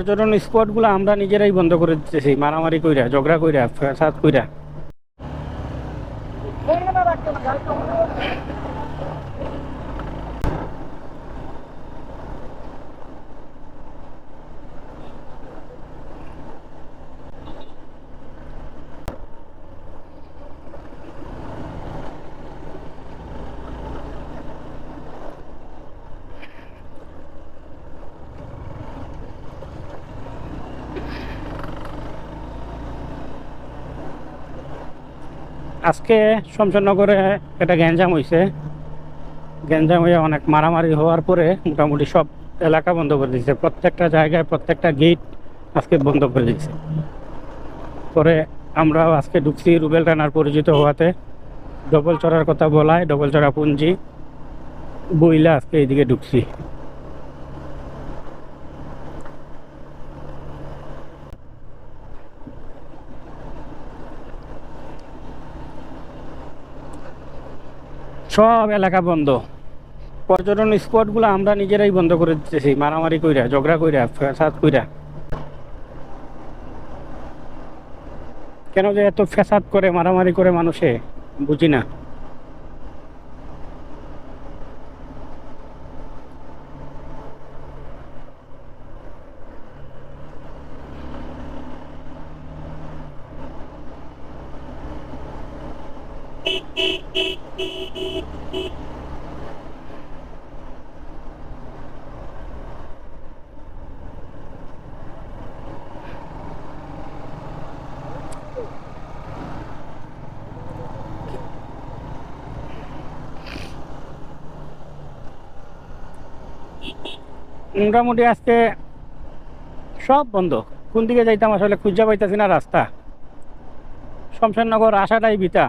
পর্যটন স্পটগুলো আমরা নিজেরাই বন্ধ করে দিতেছি মারামারি কইরা ঝগড়া কইরা ফ্যাসাদ কইরা। আজকে শমশাননগরে একটা গ্যাঞ্জাম হয়েছে গ্যাঞ্জাম হয়ে অনেক মারামারি হওয়ার পরে মোটামুটি সব এলাকা বন্ধ করে দিয়েছে প্রত্যেকটা জায়গায় প্রত্যেকটা গেট আজকে বন্ধ করে দিয়েছে পরে আমরাও আজকে ঢুকছি রুবেল রানার পরিচিত হওয়াতে। ডবল চড়ার কথা বলায়, ডবল চড়া পুঞ্জি। বইলা আজকে এইদিকে ঢুকছি। সব এলাকা বন্ধ। পর্যটন স্পটগুলো আমরা নিজেরাই বন্ধ করে দিতেছি, মারামারি কইরা, ঝগড়া কইরা ফেসাদ কইরা। কেন যে এত ফেসাদ করে, মারামারি করে মানুষে, বুঝি না। মোটামুটি আজকে সব বন্ধ। কোন দিকে যাইতাম আসলে খুঁজা পাইতেছি না রাস্তা। শমশাননগর আসাটাই বিতা